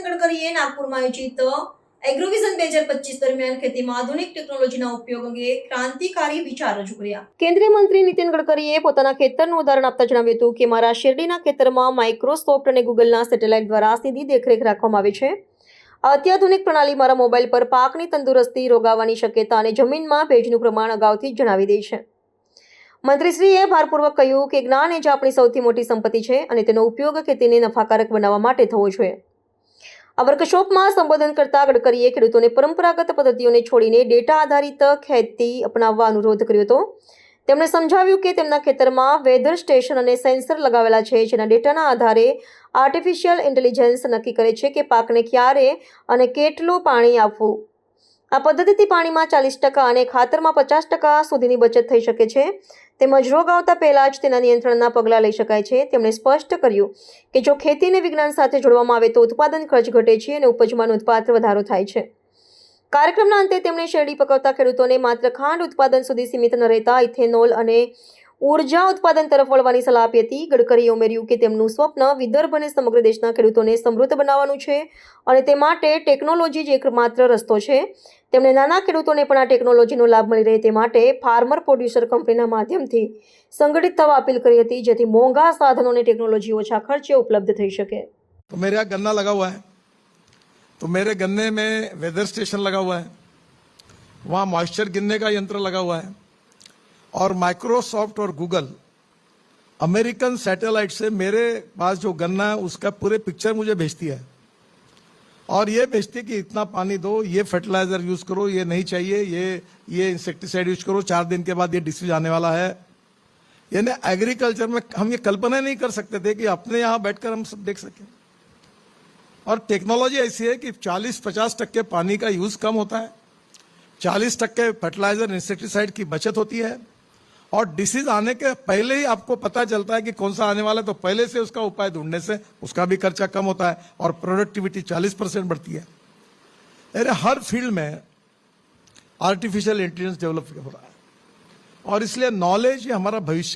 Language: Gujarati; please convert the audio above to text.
ગડકરીએ નાગપુરમાં આયોજિત એગ્રોવિઝન બે હજાર પચીસ દરમિયાન ખેતીમાં આધુનિક ટેકનોલોજીના ઉપયોગ અંગે ક્રાંતિકારી વિચાર રજૂ કર્યા કેન્દ્રીય મંત્રી નીતિન ગડકરીએ પોતાના ખેતરનું ઉદાહરણ આપતા જણાવ્યું હતું કે મારા શેરડીના ખેતરમાં માઇક્રોસોફ્ટ અને ગૂગલના સેટેલાઇટ દ્વારા સીધી દેખરેખ રાખવામાં આવે છે. અત્યાધુનિક પ્રણાલી મારા મોબાઈલ પર પાકની તંદુરસ્તી રોગાવાની શક્યતા અને જમીનમાં ભેજનું પ્રમાણ અગાઉથી જણાવી દે છે. મંત્રીશ્રીએ ભારપૂર્વક કહ્યું કે જ્ઞાન એ જ આપણી સૌથી મોટી સંપત્તિ છે અને તેનો ઉપયોગ ખેતીને નફાકારક બનાવવા માટે થવો જોઈએ. આ વર્કશોપમાં સંબોધન કરતા ગડકરીએ ખેડૂતોને પરંપરાગત પદ્ધતિઓને છોડીને ડેટા આધારિત ખેતી અપનાવવા અનુરોધ કર્યો હતો. તેમણે સમજાવ્યું કે તેમના ખેતરમાં વેધર સ્ટેશન અને સેન્સર લગાવેલા છે, જેના ડેટાના આધારે આર્ટિફિશિયલ ઇન્ટેલિજન્સ નક્કી કરે છે કે પાકને ક્યારે અને કેટલું પાણી આપવું. આ પદ્ધતિથી પાણીમાં ચાલીસ ટકા અને ખાતરમાં પચાસ ટકા સુધીની બચત થઈ શકે છે. તેમજ રોગ આવતા પહેલાં જ તેના નિયંત્રણના પગલાં લઈ શકાય છે. તેમણે સ્પષ્ટ કર્યું કે જો ખેતીને વિજ્ઞાન સાથે જોડવામાં આવે તો ઉત્પાદન ખર્ચ ઘટે છે અને ઉપજમાં નોંધપાત્ર વધારો થાય છે. કાર્યક્રમના અંતે તેમણે શેરડી પકવતા ખેડૂતોને માત્ર ખાંડ ઉત્પાદન સુધી સીમિત ન રહેતા ઇથેનોલ અને ઉર્જા ઉત્પાદન તરફ વળવાની સલાહ આપી હતી ગડકરીએ ઉમેર્યું કે તેમનું સ્વપ્ન વિદર્ભ અને સમગ્ર દેશના ખેડૂતોને સમૃદ્ધ બનાવવાનું છે અને તે માટે ટેકનોલોજી જ એકમાત્ર રસ્તો છે તેમણે નાના ખેડૂતોને પણ આ ટેકનોલોજીનો લાભ મળી રહે તે માટે ફાર્મર પ્રોડ્યુસર કંપનીના માધ્યમથી સંગઠિત થવા અપીલ કરી હતી જેથી મોંઘા સાધનો અને ટેકનોલોજી ઓછા ખર્ચે ઉપલબ્ધ થઈ શકે तो मेरे यहाँ गन्ना लगा हुआ है तो मेरे गन्ने में वेदर स्टेशन लगा हुआ है वहाँ मॉइस्चर गिनने का यंत्र लगा हुआ है और माइक्रोसॉफ्ट और गूगल अमेरिकन सैटेलाइट से मेरे पास जो गन्ना है, उसका पूरे पिक्चर मुझे भेजती है। और ये भेजती है कि इतना पानी दो, ये फर्टिलाइज़र यूज़ करो, ये नहीं चाहिए, ये ये इंसेक्टिसाइड यूज़ करो, चार दिन के बाद ये डिसीज आने वाला है। यानी एग्रीकल्चर में हम ये कल्पना नहीं कर सकते थे कि अपने यहाँ बैठकर हम सब देख सकें। और टेक्नोलॉजी ऐसी है कि 40-50 टक्के पानी का यूज़ कम होता है 40 टक्के फर्टिलाइज़र इंसेक्टिसाइड की बचत होती है। और डिसीज आने के पहले ही आपको पता चलता है कि कौन सा आने वाला है तो पहले से उसका उपाय ढूँढने से उसका भी खर्चा कम होता है और प्रोडक्टिविटी 40 परसेंट बढ़ती है। अरे, हर फ़ील्ड में आर्टिफिशियल इंटेलिजेंस डेवलप हो रहा है। और इसलिए नॉलेज हमारा भविष्य